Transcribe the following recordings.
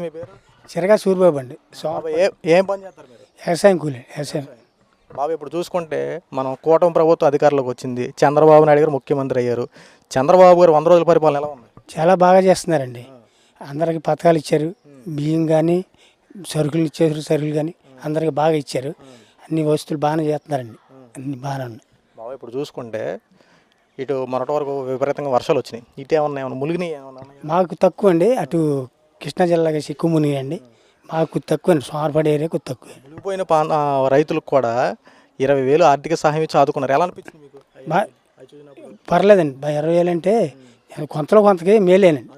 మీ పేరు? చిరగా సూరిబాబు అండి. సో ఏ పని చేస్తారు మీరు? వ్యవసాయం కూలి వ్యవసాయం. బాబు ఇప్పుడు చూసుకుంటే మనం కూటమి ప్రభుత్వం అధికారంలోకి వచ్చింది. చంద్రబాబు నాయుడు గారు ముఖ్యమంత్రి అయ్యారు. చంద్రబాబు గారు వంద రోజుల పరిపాలన ఎలా ఉంది? చాలా బాగా చేస్తున్నారండి. అందరికి పథకాలు ఇచ్చారు. బియ్యం కానీ సరుకులు ఇచ్చారు సరుకులు కానీ అందరికి బాగా ఇచ్చారు. అన్ని వస్తువులు బాగానే చేస్తున్నారండి. అన్ని బాగానే ఉన్నాయి. బాబు ఇప్పుడు చూసుకుంటే ఇటు మొన్నటి వరకు విపరీతంగా వర్షాలు వచ్చినాయి. ఇటు ఏమన్నా ఏమన్నా ములిగినాయి ఏమన్నా? మాకు తక్కువ అండి అటు కృష్ణా జిల్లాగా ఎక్కువ మునిగాయండి మాకు తక్కువ సోమరపడి ఏరియాకు తక్కువ. మునిగిపోయిన పా ఆ, రైతులకు కూడా ఇరవై వేలు ఆర్థిక సహాయం ఇచ్చి ఆదుకున్నారు. ఎలా అనిపించింది మీకు? బా పర్లేదండి. ఇరవై వేలు అంటే కొంతలో కొంతకి మేలేనండి.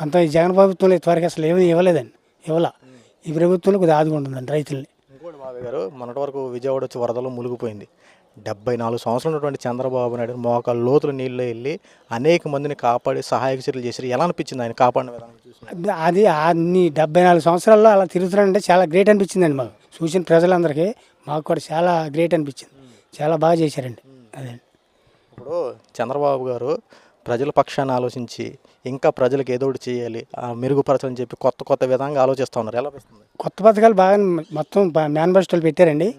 అంత ఈ జగన్ ప్రభుత్వంలో ఇంతవరకు అసలు ఏమీ ఇవ్వలేదండి. ఇవ్వాల. ఈ ప్రభుత్వంలో కొద్దిగా ఆదుకుంటుందండి రైతుల్ని. ఇంకోటి బాబు గారు మొన్నటి వరకు విజయవాడ వచ్చి వరదలు మునిగిపోయింది. డెబ్బై నాలుగు సంవత్సరాలు ఉన్నటువంటి చంద్రబాబు నాయుడు మోకాళ్ళ లోతుల నీళ్ళు వెళ్ళి అనేక మందిని కాపాడి సహాయక చర్యలు చేశారు. ఎలా అనిపించింది ఆయన కాపాడిన విధానం అది- అన్ని డెబ్బై నాలుగు సంవత్సరాల్లో అలా తిరుగుతున్నాడంటే చాలా గ్రేట్ అనిపించిందండి మాకు. చూసిన ప్రజలందరికీ మాకు కూడా చాలా గ్రేట్ అనిపించింది. చాలా బాగా చేశారండి. అదే. ఇప్పుడు చంద్రబాబు గారు ప్రజల పక్షాన్ని ఆలోచించి ఇంకా ప్రజలకు ఏదో ఒకటి చేయాలి ఆ మెరుగుపరచాలని చెప్పి కొత్త కొత్త విధంగా ఆలోచిస్తూ ఉన్నారు. ఎలా కొత్త పథకాలు బాగా మొత్తం మేనిఫెస్టోలు పెట్టారండి.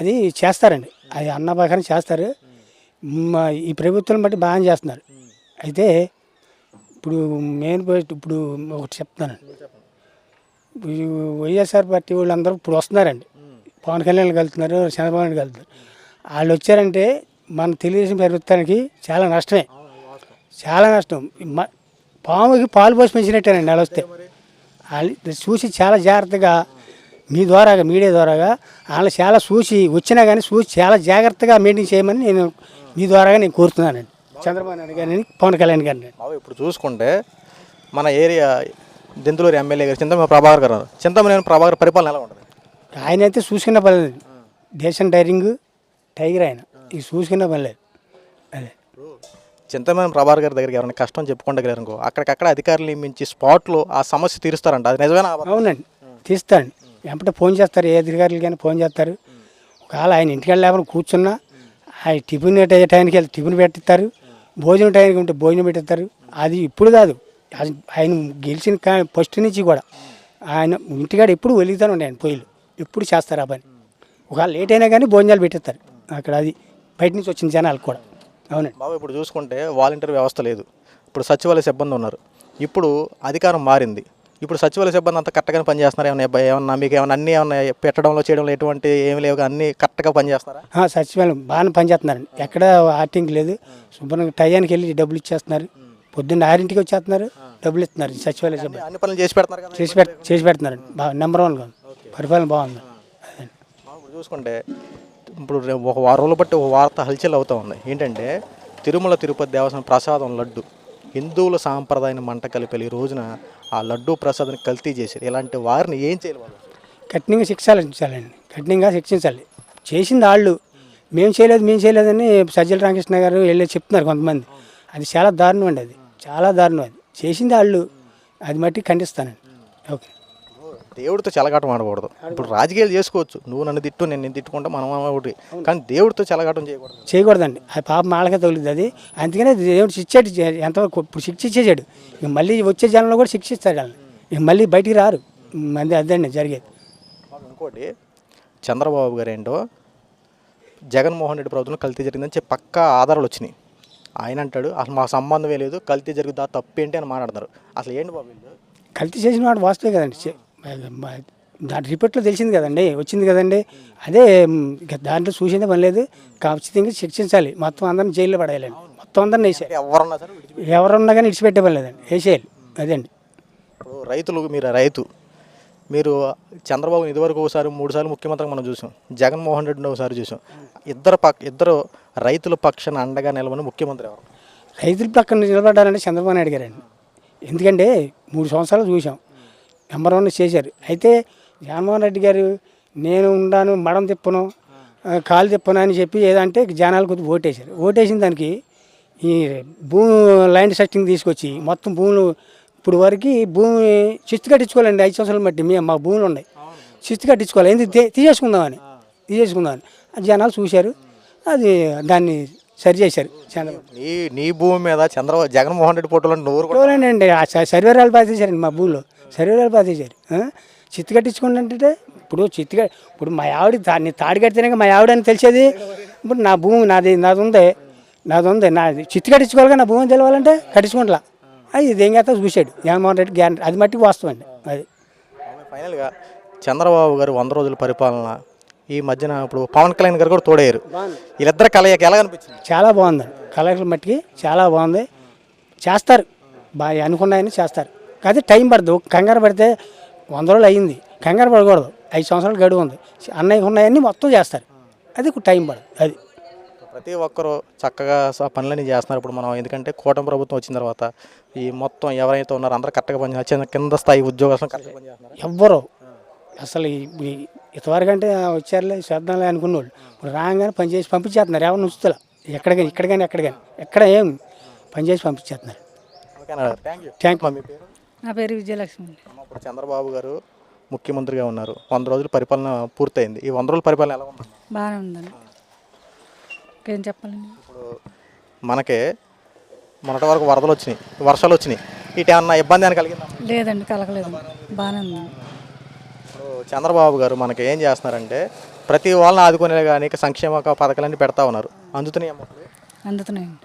అది చేస్తారండి. అది అన్న ప్రకారం చేస్తారు. మా ఈ ప్రభుత్వం బట్టి బాగా చేస్తున్నారు. అయితే ఇప్పుడు మెయిన్ పాయింట్ ఇప్పుడు ఒకటి చెప్తాను వైఎస్ఆర్ పార్టీ వాళ్ళందరూ ఇప్పుడు వస్తున్నారండి. పవన్ కళ్యాణ్ కలుతున్నారు చంద్రబాబు నాయుడు కలుతున్నారు. వాళ్ళు వచ్చారంటే మన తెలుగుదేశం ప్రభుత్వానికి చాలా నష్టమే. చాలా నష్టం. పాముకి పాలు పోసి పెంచినట్టేనండి వాళ్ళు వస్తే. వాళ్ళు చూసి చాలా జాగ్రత్తగా మీ ద్వారాగా మీడియా ద్వారాగా వాళ్ళు చాలా చూసి వచ్చినా కానీ చూసి చాలా జాగ్రత్తగా మెయింటైన్ చేయమని నేను మీ ద్వారాగా నేను కోరుతున్నానండి. చంద్రబాబు నాయుడు గారిని పవన్ కళ్యాణ్ గారిని. బాబు ఇప్పుడు చూసుకుంటే మన ఏరియా దెంతులూరు ఎమ్మెల్యే గారు చింతమ ప్రభాకర్ గారు చింతమనేని ప్రభాకర్ పరిపాలన ఎలా ఉంటుంది? ఆయన అయితే చూసుకున్న పని లేదు. దేశం డైరింగ్ టైగర్ ఆయన. ఇది చూసుకున్న పని లేదు. అదే. చింతమనేని ప్రభాకర్ గారి దగ్గరికి ఎవరైనా కష్టం చెప్పుకుంటగలరు అనుకో అక్కడికక్కడ అధికారులు నియమించి స్పాట్లో ఆ సమస్య తీరుస్తారంట. అది నిజమేనా? అవునండి. తీస్తాను వెంటనే ఫోన్ చేస్తారు ఏ అధికారులు కానీ ఫోన్ చేస్తారు. ఒకవేళ ఆయన ఇంటికి లేకుండా కూర్చున్నా ఆయన టిఫిన్ టైంకి వెళ్తే టిఫిన్ పెట్టిస్తారు భోజనం టైంకి ఉంటే భోజనం పెట్టిస్తారు. అది ఇప్పుడు కాదు. ఆయన గెలిచిన ఫస్ట్ నుంచి కూడా ఆయన ఇంటికాడ ఎప్పుడు వెలుగుతూనే ఉండే ఆయన పొయ్యిలు. ఎప్పుడు చేస్తారు ఆ పని. ఒకవేళ లేట్ అయినా కానీ భోజనాలు పెట్టిస్తారు. అక్కడ అది బయట నుంచి వచ్చిన జనాలు కూడా. అవునండి. బాబు ఇప్పుడు చూసుకుంటే వాలంటీర్ వ్యవస్థ లేదు. ఇప్పుడు సచివాలయ సిబ్బంది ఉన్నారు. ఇప్పుడు అధికారం మారింది. ఇప్పుడు సచివాలయ సిబ్బంది అంతా కరెక్ట్గానే పనిచేస్తున్నారు. ఏమన్నా ఇబ్బ- ఏమన్నా మీకు ఏమన్నా అన్నీ ఏమన్నా పెట్టడంలో చేయడంలో ఎటువంటి ఏమి లేవు అన్నీ కరెక్ట్గా పనిచేస్తారా సచివాలయం బాగానే పనిచేస్తున్నారండి. ఎక్కడ ఆర్టింగ్ లేదు. శుభ్రంగా టయానికి వెళ్ళి డబ్బులు ఇచ్చేస్తున్నారు. పొద్దున్న ఆరింటికి వచ్చేస్తున్నారు. డబ్బులు ఇస్తున్నారు సచివాలయ సిబ్బంది. అన్ని పనులు చేసి పెడుతున్నారు కదా? చేసి పెట్ చేసి పెడుతున్నారండి. బాగా నెంబర్ ఉంది. పరిపాలన బాగుంది. చూసుకుంటే ఇప్పుడు ఒక వారం రోజులు బట్టి ఒక వార్త హల్చల్ అవుతూ ఉంది. ఏంటంటే తిరుమల తిరుపతి దేవస్థానం ప్రసాదం లడ్డు. హిందువుల సాంప్రదాయాన్ని మంట కలిపి ఈ రోజున ఆ లడ్డూ ప్రసాద్ని కల్తీ చేశారు. ఇలాంటి వారిని ఏం చేయాలి వాళ్ళు? కఠినంగా శిక్షించాలండి కఠినంగా శిక్షించాలి. చేసింది వాళ్ళు మేము చేయలేదు మేము చేయలేదని సజ్జల రామకృష్ణ గారు వెళ్ళి చెప్తున్నారు కొంతమంది. అది చాలా దారుణం అండి అది. చాలా దారుణం అది. చేసింది వాళ్ళు అది మట్టి ఖండిస్తానండి. ఓకే. దేవుడితో చెలగాటం ఆడకూడదు. ఇప్పుడు రాజకీయాలు చేసుకోవచ్చు. నువ్వు నన్ను తిట్టు నేను నేను తిట్టుకుంటా మనం ఒకటి. కానీ దేవుడితో చెలగాటం చేయకూడదు. చేయకూడదండి. అది పాప మాలకే తగులుతుంది అది. అందుకనే దేవుడు శిక్షాడు ఎంతవరకు ఇప్పుడు శిక్ష ఇచ్చేసాడు ఇక మళ్ళీ వచ్చే జనంలో కూడా శిక్ష ఇస్తాడు వాళ్ళని ఇక మళ్ళీ బయటికి రారు. మంది అదండి జరిగేది. ఇంకోటి చంద్రబాబు గారు ఏంటో జగన్మోహన్ రెడ్డి ప్రభుత్వం కల్తీ జరిగిందని చెప్పి పక్కా ఆధారాలు వచ్చినాయి. ఆయన అంటాడు అసలు మా సంబంధమే లేదు కల్తీ జరుగుతుందా తప్పేంటి అని మాట్లాడుతున్నారు. అసలు ఏంటి బాబు కల్తీ చేసిన వాడు వాస్తవే కదండి. దాని రిపోర్ట్లో తెలిసింది కదండి వచ్చింది కదండి. అదే దాంట్లో చూసిందే పని లేదు. ఖచ్చితంగా శిక్షించాలి మొత్తం అందరిని జైల్లో పడేయాలండి. మొత్తం అందరిని వేసేయాలి. ఎవరన్నా సరే విడిచిపెట్టి- ఎవరున్నా కానీ ఇడిచిపెట్టే పని లేదండి. వేసేయాలి. అదండి రైతులు మీరు రైతు మీరు చంద్రబాబు ఇదివరకు ఒకసారి మూడు సార్లు ముఖ్యమంత్రి మనం చూసాం. జగన్మోహన్ రెడ్డిని ఒకసారి చూసాం. ఇద్దరు పక్ ఇద్దరు రైతుల పక్షాన అండగా నిలవని ముఖ్యమంత్రి ఎవరు? రైతుల పక్కన నిలబడాలంటే చంద్రబాబు నాయుడు గారండి. ఎందుకంటే మూడు సంవత్సరాలు చూసాం. నెంబర్ వన్ చేశారు. అయితే జగన్మోహన్ రెడ్డి గారు నేను ఉండాను మడం తిప్పను కాలు తిప్పను అని చెప్పి ఏదంటే జనాలు కొద్దిగా ఓటేశారు. ఓటేసిన దానికి ఈ భూమి ల్యాండ్ సెట్టింగ్ తీసుకొచ్చి మొత్తం భూములు ఇప్పుడు వరకు భూమి చిత్తు కట్టించుకోవాలండి. ఐదు సంవత్సరాలు బట్టి మేము మా భూములు ఉన్నాయి. చిత్తు కట్టించుకోవాలి. ఎందుకు? తీసేసుకుందామని. తీసేసుకుందామని. జనాలు చూశారు. అది దాన్ని సరి చేశారు. చంద్రబాబు నీ నీ భూమి మీద చంద్రబాబు జగన్మోహన్ రెడ్డి ఫోటోలో నువ్వు కూడా స- సర్వేరాలు బాధేశారండి మా భూమిలో. శరీరాలు బాధేశారు చిత్తు కట్టించుకోండి అంటే ఇప్పుడు చిత్తుగా ఇప్పుడు మా ఆవిడ తా- నీ తాడి కడితేనే మా ఆవిడ అని తెలిసేది. ఇప్పుడు నా భూమి నాది నాది ఉంది. నాది ఉంది. నాది చిత్తు కట్టించుకోవాలి నా భూమి తెలవాలంటే కట్టించుకుంటా అది ఇదేం చేస్తా చూశాడు. జగన్మోహన్ రెడ్డి గ్యారంటీ అది మట్టికి వాస్తవం అండి. అది. ఫైనల్గా చంద్రబాబు గారు వంద రోజుల పరిపాలన ఈ మధ్యన ఇప్పుడు పవన్ కళ్యాణ్ గారు కూడా తోడయ్యారు. వీళ్ళిద్దరు కలయిక ఎలా అనిపించింది? చాలా బాగుంది కలెక్టర్ మట్టికి చాలా బాగుంది. చేస్తారు. బాగా అనుకున్నాయని చేస్తారు. కానీ టైం పడుతుంది కంగారు పడితే వంద రోజులు అయ్యింది. కంగారు పడకూడదు. ఐదు సంవత్సరాలు గడువు ఉంది. అన్నయ్యకు ఉన్నాయన్నీ మొత్తం చేస్తారు. అది టైం పడదు. అది. ప్రతి ఒక్కరూ చక్కగా పనులన్నీ చేస్తున్నారు. ఇప్పుడు మనం ఎందుకంటే కూటమి ప్రభుత్వం వచ్చిన తర్వాత ఈ మొత్తం ఎవరైతే ఉన్నారో అందరూ కరెక్ట్గా పనిచేస్తారు కింద స్థాయి ఉద్యోగస్తులు కరెక్ట్గా పనిచేస్తున్నారు ఎవ్వరు. అసలు ఇంతవరకంటే వచ్చారులే చేద్దాంలే అనుకున్న వాళ్ళు ఇప్పుడు రాగానే పని చేసి పంపించేస్తున్నారు. ఎవరిని ఉంచుతలే? ఎక్కడికైనా ఇక్కడ కానీ ఎక్కడ కానీ ఎక్కడ ఏం? పని చేసి పంపించేస్తున్నారు. థ్యాంక్ యూ థ్యాంక్ మీ పేరు? నా పేరు విజయలక్ష్మి. అండి ఇప్పుడు చంద్రబాబు గారు ముఖ్యమంత్రిగా ఉన్నారు. వంద రోజుల పరిపాలన పూర్తయింది. ఈ వంద రోజుల పరిపాలన ఎలా ఉంది బాగానే ఉందండి. ఇంకేం చెప్పాలండి? ఇప్పుడు మనకి మొన్నటి వరకు వరదలు వచ్చినాయి వర్షాలు వచ్చినాయి. ఇటు ఏమన్నా ఇబ్బంది అని కలిగిందా? లేదండి కలగలేదు. బాగానే ఉందండి ఇప్పుడు చంద్రబాబు గారు మనకి ఏం చేస్తున్నారంటే ప్రతి వాళ్ళని ఆదుకునే కానీ సంక్షేమ పథకాలన్నీ పెడతా ఉన్నారు. అందుతున్నాయి అమ్మ ఇప్పుడు. అందుతున్నాయండి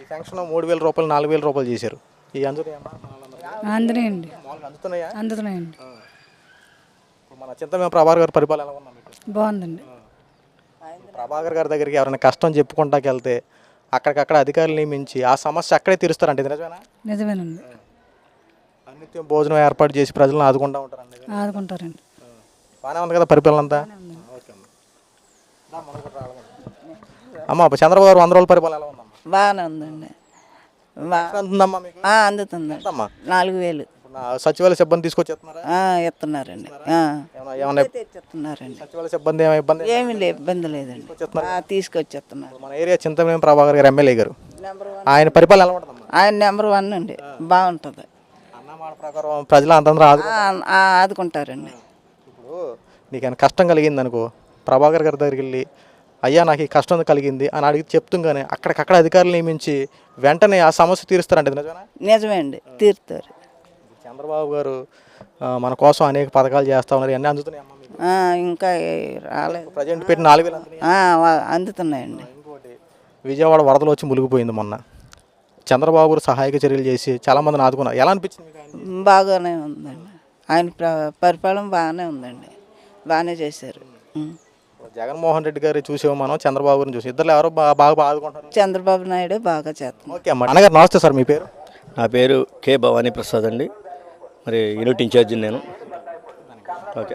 ఈ ఫంక్షన్ మూడు వేల రూపాయలు నాలుగు వేల రూపాయలు చేశారు. ఈ అందుతున్నాయి అమ్మా. మామూలుగా అందుతున్నాయా? అందుతున్నాయండి. ఇప్పుడు మన చింతమేమ ప్రభాకర్ గారి పరిపాలన ఎలా ఉందా మీకు బాగుందండి ప్రభాకర్ గారి దగ్గరికి ఎవరైనా కష్టం చెప్పుకుంటాకి వెళ్తే అక్కడికక్కడ అధికారులు నియమించి ఆ సమస్య అక్కడే తీరుస్తారంట ఇది నిజమేనా? నిజమేనండి. అనిత్యం భోజనం ఏర్పాటు చేసి ప్రజలను ఆదుకుంటూ ఉంటారండి ఆదుకుంటారండి. బాగానే ఉంది కదా పరిపాలన అంతా? ఓకే అమ్మ. దా, మనం కూడా రావాలి. అమ్మ ఇప్పుడు చంద్రబాబు గారు వంద రోజుల పరిపాలన ఎలా ఉందమ్మా? బాగానే ఉందండి. అందుతుందమ్మా మీకు? ఎంతమ్మా నాలుగు వేలు ఇప్పుడు నా సచివాలయ సిబ్బంది తీసుకొచ్చేస్తున్నారా? ఆ, ఇస్తున్నారండి ఆ. ఏమన్నా ఏమన్నా తెచ్చిస్తున్నారండి సచివాలయ సిబ్బంది ఏమైనా ఇబ్బంది ఏమీ లే ఇబ్బంది లేదండి. ఆ, తీసుకొచ్చేస్తున్నారు. మన ఏరియా చింతమేం ప్రభాకర్ గారు ఎమ్మెల్యే గారు. ఆయన పరిపాలన ఎలా ఉంటుందమ్మా? ఆయన నెంబర్ వన్ అండి. బాగుంటుంది. ప్రకారం ప్రజలు అంతందరూ ఆదు ఆ, ఆ, ఆదుకుంటారండి. ఇప్పుడు నీకైనా కష్టం కలిగింది అనుకో ప్రభాకర్ గారి దగ్గరికి వెళ్ళి అయ్యా నాకు ఈ కష్టం కలిగింది అని అడిగి చెప్తుంగానే అక్కడికక్కడ అధికారులు నియమించి వెంటనే ఆ సమస్య తీరుస్తారంటే నిజమేనా? నిజమే అండి తీరుతారు. చంద్రబాబు గారు మన కోసం అనేక పథకాలు చేస్తా ఉన్నారు ఇవన్నీ అందుతున్నాయి ఇంకా రాలేదు. ప్రజెంట్ పెట్టి నాలుగు వేలు అందుతున్నాయండి. ఇంకోటి విజయవాడ వరదలు వచ్చి మునిగిపోయింది మొన్న. చంద్రబాబు గారు సహాయక చర్యలు చేసి చాలా మందిని ఆదుకున్నారు. ఎలా అనిపించింది? బాగానే ఉందండి. ఆయన ప్ర- పరిపాలన బాగానే ఉందండి. బాగానే చేశారు. జగన్మోహన్ రెడ్డి గారు చూసాము మనం? చంద్రబాబు గారిని చూసి ఇద్దరు ఎవరో బాగా బాగా ఆదుకుంటారు చంద్రబాబు నాయుడు బాగా చేస్తున్నారు ఓకే అమ్మ. అన్నగారు నమస్తే సార్ మీ పేరు? నా పేరు కె భవానీ ప్రసాద్ అండి. మరి యూనిట్ ఇన్ఛార్జి నేను.